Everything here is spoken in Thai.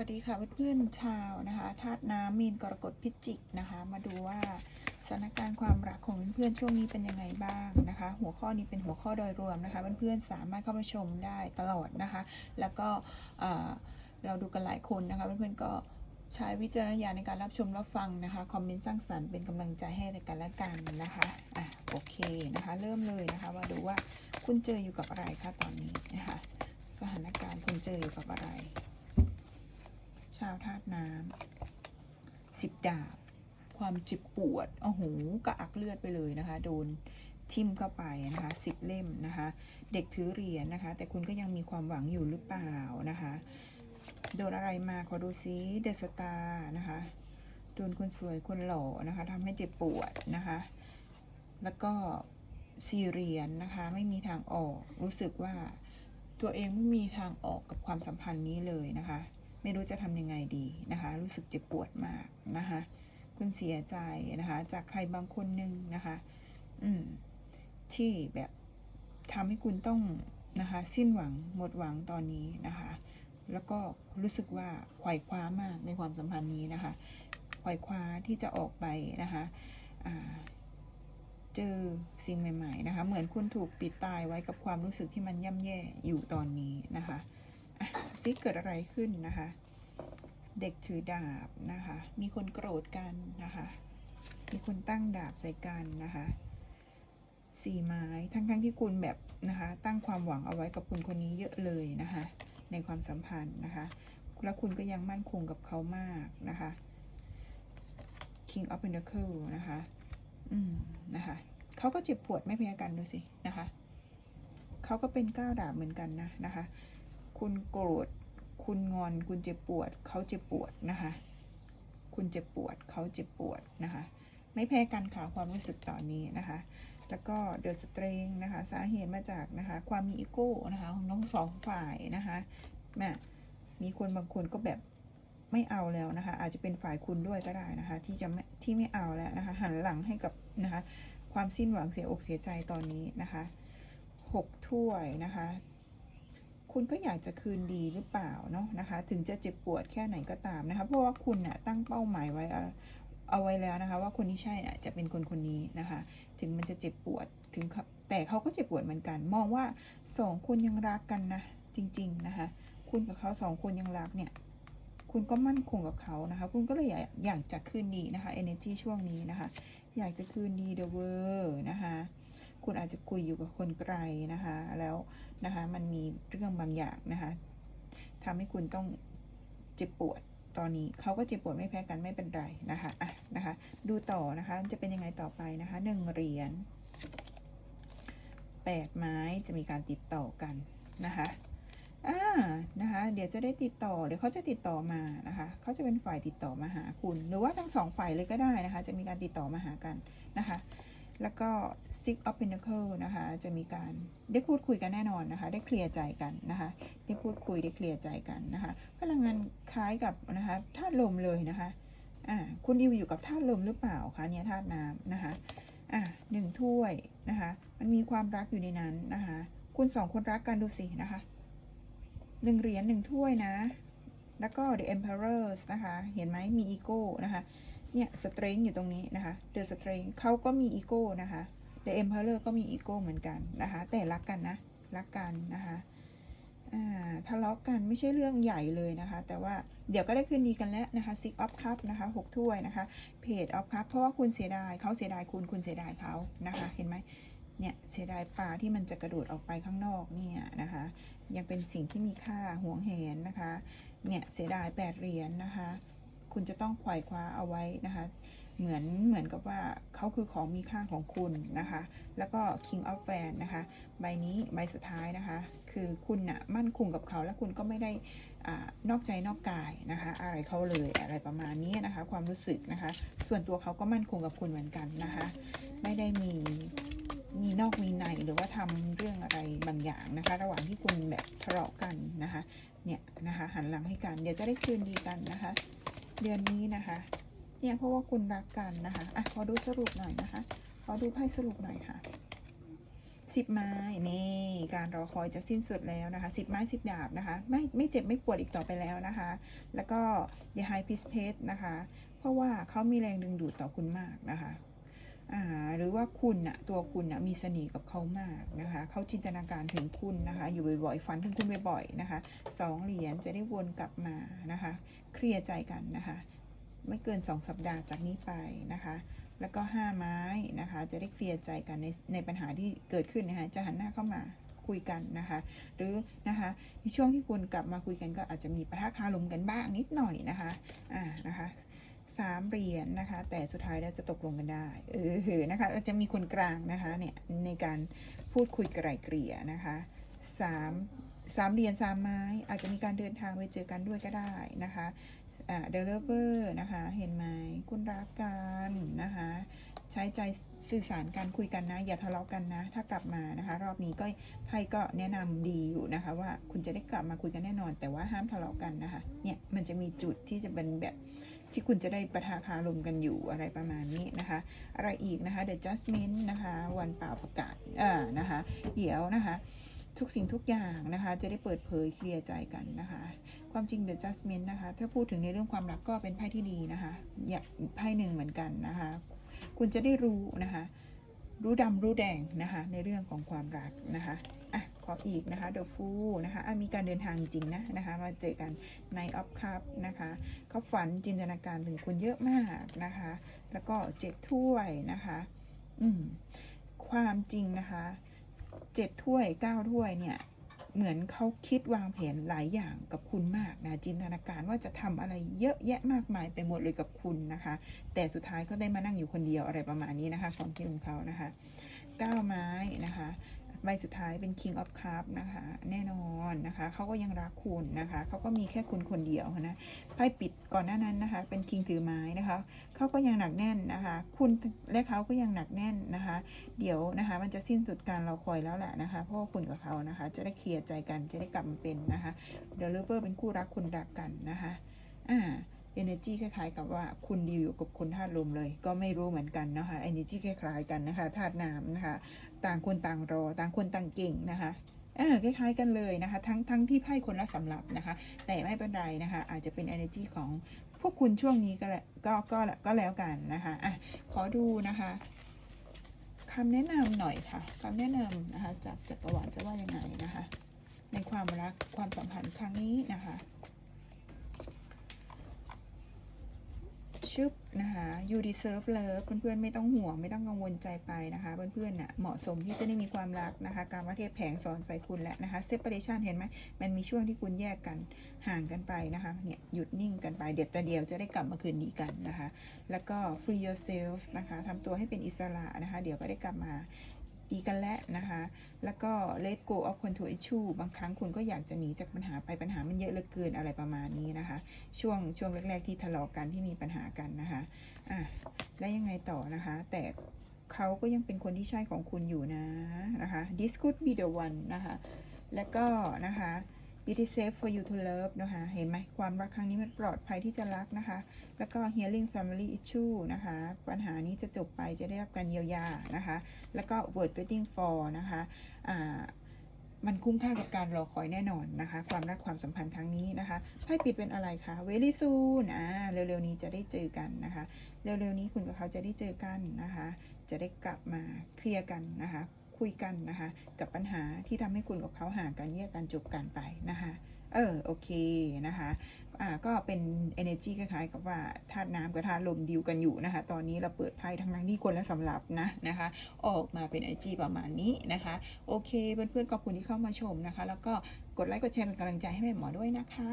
วัสดีค่ะเพื่อนๆชาวนะคะธาตุน้ำมีนกรกฎพิจิกนะคะ มาดูว่าสถานการณ์ความรักของเพื่อนๆช่วงนี้เป็นยังไงบ้างนะคะ หัวข้อนี้เป็นหัวข้อโดยรวมนะคะเพื่อนๆสามารถเข้ามาชมได้ตลอดนะคะ แล้วก็เราดูกันหลายคนนะคะเพื่อนๆก็ใช้วิจารณญาณในการรับชมรับฟังนะคะคอมเมนต์สร้างสรรค์เป็นกำลังใจให้กันและกันนะคะอะโอเคนะคะ เริ่มเลยนะคะมาดูว่าคุณเจออยู่กับอะไรคะตอนนี้นะคะสถานการณ์คุณเจออยู่กับอะไร ชาวธาตุน้ำสิบดาบ ความเจ็บปวดโอ้โหกระอักเลือดไปเลยนะคะ โดนทิ่มเข้าไปนะคะสิบเล่มนะคะ เด็กถือเหรียญนะคะ แต่คุณก็ยังมีความหวังอยู่หรือเปล่านะคะ โดนอะไรมาขอดูซิเดสตานะคะ โดนคนสวยคนหล่อนะคะทำให้เจ็บปวดนะคะ แล้วก็สี่เรียญนะคะ ไม่มีทางออกรู้สึกว่าตัวเองไม่มีทางออกกับความสัมพันธ์นี้เลยนะคะ ไม่รู้จะทำยังไงดีนะคะ รู้สึกเจ็บปวดมากนะคะ คุณเสียใจนะคะ จากใครบางคนหนึ่งนะคะ อืมที่แบบทำให้คุณต้องนะคะ สิ้นหวังหมดหวังตอนนี้นะคะ แล้วก็รู้สึกว่าไขว่คว้ามากในความสัมพันธ์นี้นะคะไขว่คว้าที่จะออกไปนะคะเจอสิ่งใหม่ ๆ นะคะ เหมือนคุณถูกปิดตายไว้กับความรู้สึกที่มันย่ำแย่อยู่ตอนนี้นะคะ ซิเกิดอะไรขึ้นนะคะ เด็กถือดาบนะคะ มีคนโกรธกันนะคะ มีคนตั้งดาบใส่กันนะคะสี่ไม้ทั้งๆทที่คุณแบบนะคะ ตั้งความหวังเอาไว้กับคุณคนนี้เยอะเลยนะคะ ในความสัมพันธ์นะคะ แล้วคุณก็ยังมั่นคงกับเขามากนะคะ King of Pentacle นะคะ อืม นะคะ เขาก็เจ็บปวดไม่แพ้กันดูสิ นะคะ เขาก็เป็นก้าวดาบเหมือนกันนะ นะคะ คุณโกรธ คุณงอน คุณเจ็บปวด เขาเจ็บปวดนะคะ คุณเจ็บปวด เขาเจ็บปวดนะคะ ไม่แพ้กันค่ะความรู้สึกตอนนี้นะคะ แล้วก็เดอะสเตรงนะคะ สาเหตุมาจากนะคะ ความมีอีโก้นะคะของทั้งสองฝ่ายนะคะแม่มีคนบางคนก็แบบไม่เอาแล้วนะคะ อาจจะเป็นฝ่ายคุณด้วยก็ได้นะคะ ที่จะไม่ที่ไม่เอาแล้วนะคะ หันหลังให้กับนะคะ ความสิ้นหวังเสียอกเสียใจตอนนี้นะคะหกถ้วยนะคะ คุณก็อยากจะคืนดีหรือเปล่าเนาะนะคะ ถึงจะเจ็บปวดแค่ไหนก็ตามนะคะ เพราะว่าคุณน่ะตั้งเป้าหมายไว้เอาไว้แล้วนะคะ ว่าคนที่ใช่น่ะจะเป็นคนคนนี้นะคะ ถึงมันจะเจ็บปวดถึงแต่เขาก็เจ็บปวดเหมือนกัน มองว่าสองคนยังรักกันนะจริง ๆนะคะ คุณกับเขาสองคนยังรักเนี่ยคุณก็มั่นคงกับเขานะคะ คุณก็เลยอยากอยากจะคืนดีนะคะ energy ช่วงนี้นะคะ อยากจะคืนดีเดอะเวอร์นะคะ คุณอาจจะคุยอยู่กับคนไกลนะคะ แล้ว นะคะ มันมีเรื่องบางอย่างนะคะทำให้คุณต้องเจ็บปวดตอนนี้เขาก็เจ็บปวดไม่แพ้กันไม่เป็นไรนะคะอะนะคะ ดูต่อนะคะจะเป็นยังไงต่อไปนะคะหนึ่งเหรียญแปดไม้จะมีการติดต่อกันนะคะอ่านะคะ เดี๋ยวจะได้ติดต่อเดี๋ยวเขาจะติดต่อมานะคะเขาจะเป็นฝ่ายติดต่อมาหาคุณ หรือว่าทั้งสองฝ่ายเลยก็ได้นะคะ จะมีการติดต่อมาหากันนะคะ แล้วก็ Six of Pentacles นะคะ จะมีการได้พูดคุยกันแน่นอนนะคะ ได้เคลียร์ใจกันนะคะ ได้พูดคุยได้เคลียร์ใจกันนะคะ พลังงานคล้ายกับนะคะธาตุลมเลยนะคะอ่าคุณดิวอยู่กับธาตุลมหรือเปล่าคะเนี่ยธาตุน้ำนะคะอ่าหนึ่งถ้วยนะคะ มันมีความรักอยู่ในนั้นนะคะ คุณสองคนรักกันดูสินะคะหนึ่งเหรียญหนึ่งถ้วยนะ แล้วก็ The Emperors นะคะ เห็นไหมมีอีโก้นะคะ เนี่ยสเตรงอยู่ตรงนี้นะคะเดอะสเตรงเขาก็มีอีโก้นะคะเดอะเอ็มเพลเลอร์ก็มีอีโก้เหมือนกันนะคะ แต่รักกันนะ รักกันนะคะอ่าทะเลาะกกันไม่ใช่เรื่องใหญ่เลยนะคะ แต่ว่าเดี๋ยวก็ได้คืนดีกันแล้วนะคะซิกออฟคัพนะคะหกถ้วยนะคะเพจออฟคัพเพราะว่าคุณเสียดายเขาเสียดายคุณคุณเสียดายเขานะคะ เห็นไหมเนี่ยเสียดายปลาที่มันจะกระโดดออกไปข้างนอกเนี่ยนะคะ ยังเป็นสิ่งที่มีค่าห่วงแหนนะคะ เนี่ยเสียดายแปดเหรียญนะคะ คุณจะต้องขว่คว้าเอาไว้นะคะ เหมือนเหมือนกับว่าเขาคือของมีค่าของคุณนะคะ แล้วก็ King of Fan นะคะ ใบนี้ใบสุดท้ายนะคะ คือคุณน่ะมั่นคงกับเขาแล้วคุณก็ไม่ได้อานอกใจนอกกายนะคะ อะไรเขาเลยอะไรประมาณนี้นะคะ ความรู้สึกนะคะ ส่วนตัวเขาก็มั่นคงกับคุณเหมือนกันนะคะ ไม่ได้มีมีนอกมีในหรือว่าทำเรื่องอะไรบางอย่างนะคะ ระหว่างที่คุณแบบทะเลาะกันนะคะ เนี่ยนะคะ หันหลังให้กัน เดี๋ยวจะได้คืนดีกันนะคะ เดือนนี้นะคะ เนี่ยเพราะว่าคุณรักกันนะคะอะขอดูสรุปหน่อยนะคะ ขอดูไพ่สรุปหน่อยค่ะสิบไม้นี่การรอคอยจะสิ้นสุดแล้วนะคะสิบไม้สิบดาบนะคะ ไม่ไม่เจ็บไม่ปวดอีกต่อไปแล้วนะคะ แล้วก็ The High Priestess นะคะ เพราะว่าเขามีแรงดึงดูดต่อคุณมากนะคะ หรือว่าคุณนะตัวคุณนะมีเสน่ห์กับเขามากนะคะเขาจินตนาการถึงคุณนะคะ อยู่บ่อยๆฝันถึงคุณบ่อยๆนะคะสองเหรียญจะได้วนกลับมานะคะ เคลียร์ใจกันนะคะ ไม่เกิน 2 สัปดาห์จากนี้ไปนะคะ แล้วก็ 5 ไม้นะคะ จะได้เคลียร์ใจกันในในปัญหาที่เกิดขึ้นนะคะจะหันหน้าเข้ามาคุยกันนะคะ หรือนะคะในช่วงที่คุณกลับมาคุยกันก็อาจจะมีปะทะคารมกันบ้างนิดหน่อยนะคะอ่านะคะ สามเหรียญนะคะ แต่สุดท้ายแล้วจะตกลงกันได้ เออนะคะจะมีคนกลางนะคะเนี่ยในการพูดคุยไกล่เกลี่ยนะคะสามสามเหรียญสามไม้ อาจจะมีการเดินทางไปเจอกันด้วยก็ได้นะคะเดลเวอร์นะคะ เห็นไหมคุณรักกันนะคะ ใช้ใจสื่อสารกันคุยกันนะ อย่าทะเลาะกันนะ ถ้ากลับมานะคะ รอบนี้ก็ไพ่ก็แนะนำดีอยู่นะคะ ว่าคุณจะได้กลับมาคุยกันแน่นอน แต่ว่าห้ามทะเลาะกันนะคะ เนี่ยมันจะมีจุดที่จะเป็นแบบ ที่คุณจะได้ประทะคารมกันอยู่อะไรประมาณนี้นะคะ อะไรอีกนะคะ The Judgment นะคะ วันเปล่าประกาศอ่านะคะ เดี๋ยวนะคะ ทุกสิ่งทุกอย่างนะคะ จะได้เปิดเผยเคลียร์ใจกันนะคะ ความจริง The Judgment นะคะ ถ้าพูดถึงในเรื่องความรักก็เป็นไพ่ที่ดีนะคะอย่ากไพ่หนึ่งเหมือนกันนะคะ คุณจะได้รู้นะคะ รู้ดำรู้แดงนะคะ ในเรื่องของความรักนะคะ ขออีกนะคะ The Fool นะคะมีการเดินทางจริงนะนะคะ มาเจอกันในออฟคัพนะคะเขาฝันจินตนาการถึงคุณเยอะมากนะคะ แล้วก็เจ็ดถ้วยนะคะอืมความจริงนะคะเจ็ดถ้วยเก้าถ้วยเนี่ยเหมือนเขาคิดวางแผนหลายอย่างกับคุณมากนะจินตนาการว่าจะทำอะไรเยอะแยะมากมายไปหมดเลยกับคุณนะคะ แต่สุดท้ายก็ได้มานั่งอยู่คนเดียวอะไรประมาณนี้นะคะความคิดของเขานะคะก้าวไม้นะคะ ใบสุดท้ายเป็น King of Cup นะคะ แน่นอนนะคะเขาก็ยังรักคุณนะคะเขาก็มีแค่คุณคนเดียวนะไพ่ปิดก่อนหน้านั้นนะคะ เป็น King ถือไม้นะคะเขาก็ยังหนักแน่นนะคะ คุณและเขาก็ยังหนักแน่นนะคะ เดี๋ยวนะคะ มันจะสิ้นสุดการรอคอยแล้วแหละนะคะเพราะว่าคุณกับเขานะคะ จะได้เคลียร์ใจกันจะได้กลับมาเป็นนะคะเดลเวอร์เป็นคู่รักคุณรักกันนะคะ อ่า energy คล้ายๆกับว่าคุณดีลอยู่กับคนธาตุลมเลย ก็ไม่รู้เหมือนกันนะคะ energy คล้ายๆกันนะคะธาตุน้ำนะคะ ต่างคนต่างรอ ต่างคนต่างเก่งนะคะเออคล้ายๆกันเลยนะคะ ทั้งทั้งที่ไพ่คนละสำหรับนะคะ แต่ไม่เป็นไรนะคะ อาจจะเป็น energy ของพวกคุณช่วงนี้ก็แหละก็ก็ก็แล้วกันนะคะอะขอดูนะคะคำแนะนำหน่อยค่ะคำแนะนำนะคะจากจักรวาลจะว่ายังไงนะคะ ในความรักความสัมพันธ์ครั้งนี้นะคะ ชึบนะคะ you deserve love เพื่อนๆไม่ต้องห่วงไม่ต้องกังวลใจไปนะคะเพื่อนๆน่ะเหมาะสมที่จะได้มีความรักนะคะการว่าเทพแผงสอนใส่คุณแล้วนะคะ separation เห็นไหมมันมีช่วงที่คุณแยกกันห่างกันไปนะคะเนี่ยหยุดนิ่งกันไปเดี๋ยวแต่เดียวจะได้กลับมาคืนดีกันนะคะ แล้วก็ free yourself นะคะทำตัวให้เป็นอิสระนะคะ เดี๋ยวก็ได้กลับมา ดีกันแล้วนะคะ แล้วก็ let go of control issue บางครั้งคุณก็อยากจะหนีจากปัญหาไปปัญหามันเยอะเหลือเกินอะไรประมาณนี้นะคะ ช่วงช่วงแรก ๆ ที่ทะเลาะกันที่มีปัญหากันนะคะอะแล้วยังไงต่อนะคะ แต่เขาก็ยังเป็นคนที่ใช่ของคุณอยู่นะนะคะ this could be the one นะคะ แล้วก็นะคะ it is safe for you to love นะคะ เห็นไหมความรักครั้งนี้มันปลอดภัยที่จะรักนะคะ แล้วก็ healing family issue นะคะ ปัญหานี้จะจบไปจะได้รับการเยียวยานะคะ แล้วก็ word waiting for นะคะอ่ามันคุ้มค่ากับการรอคอยแน่นอนนะคะ ความรักความสัมพันธ์ครั้งนี้นะคะไพ่ปิดเป็นอะไรคะ very soon อ่าเร็วๆนี้จะได้เจอกันนะคะ เร็วๆนี้คุณกับเขาจะได้เจอกันนะคะ จะได้กลับมาเคลียร์กันนะคะ คุยกันนะคะ กับปัญหาที่ทำให้คุณกับเขาห่างกันแยกกันจบกันไปนะคะเออโอเคนะคะอ่าก็เป็น energy คล้ายๆ กับว่าธาตุน้ำกับธาตุลมดิวกันอยู่นะคะ ตอนนี้เราเปิดไพ่ทั้งนั้นที่คนละสำหรับนะนะคะ ออกมาเป็น energy ประมาณนี้นะคะ โอเคเพื่อนๆขอบคุณที่เข้ามาชมนะคะ แล้วก็กดไลค์กดแชร์เป็นกำลังใจให้แม่หมอด้วยนะคะ